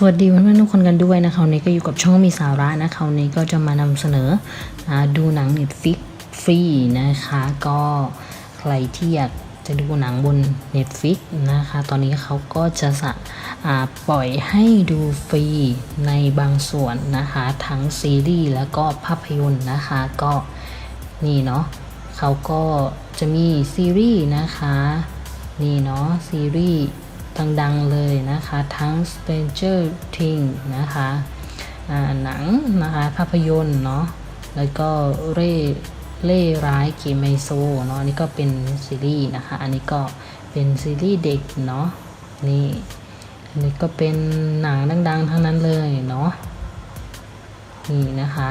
สวัสดีเพื่อนๆทุกคนกันด้วยนะคะวันนี้ก็อยู่กับช่องมีสาระนะคะวันนี้ก็จะมานำเสนออดูหนัง Netflix ฟรีนะคะ ก็ใครที่อยากจะดูหนังบน Netflix นะคะ ตอนนี้เขาก็จะสะปล่อยให้ดูฟรีในบางส่วนนะคะ ทั้งซีรีส์แล้วก็ภาพยนตร์นะคะก็นี่เนาะเขาก็จะมีซีรีส์นะคะ นี่เนาะซีรีส์ ดังๆเลยนะคะ ทั้ง Stranger Things นะคะหนังนะคะภาพยนตร์เนาะแล้วก็เร่เล่ร้ายเกมไมโซเนาะอันนี้ก็เป็นซีรีส์นะคะ อันนี้ก็เป็นซีรีส์เด็กเนาะนี่อันนี้ก็เป็นหนังดังๆทั้งนั้นเลยเนาะนี่นะคะ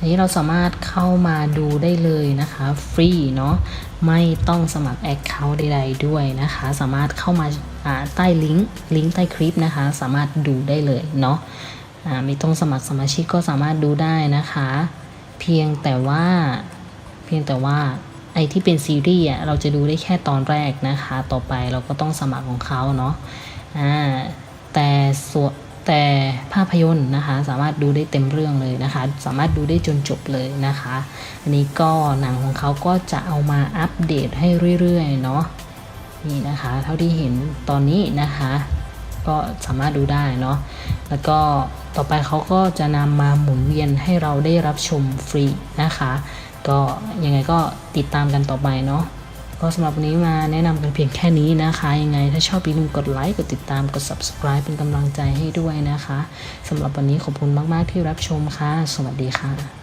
อันนี้เราสามารถเข้ามาดูได้เลยนะคะ ฟรีเนาะไม่ต้องสมัคร Account ใดๆด้วยนะคะ สามารถเข้ามาใต้ลิงก์ลิงก์ใต้คลิปนะคะ สามารถดูได้เลยเนาะไม่ต้องสมัครสมาชิกก็สามารถดูได้นะคะ เพียงแต่ว่าเพียงแต่ว่าไอที่เป็นซีรีส์อะเราจะดูได้แค่ตอนแรกนะคะ ต่อไปเราก็ต้องสมัครของเขาเนาะอ่าแต่ส่วน แต่ภาพยนตร์นะคะ สามารถดูได้เต็มเรื่องเลยนะคะ สามารถดูได้จนจบเลยนะคะ อันนี้ก็หนังของเขาก็จะเอามาอัปเดตให้เรื่อยๆเนาะนี่นะคะ เท่าที่เห็นตอนนี้นะคะ ก็สามารถดูได้เนาะแล้วก็ต่อไปเขาก็จะนำมาหมุนเวียนให้เราได้รับชมฟรีนะคะ ก็ยังไงก็ติดตามกันต่อไปเนาะ ก็สำหรับวันนี้มาแนะนำกันเพียงแค่นี้นะคะ ยังไงถ้าชอบอย่าลืมกดไลค์ กดติดตาม กด subscribe เป็นกำลังใจให้ด้วยนะคะสำหรับวันนี้ขอบคุณมาก ๆ ที่รับชมค่ะ สวัสดีค่ะ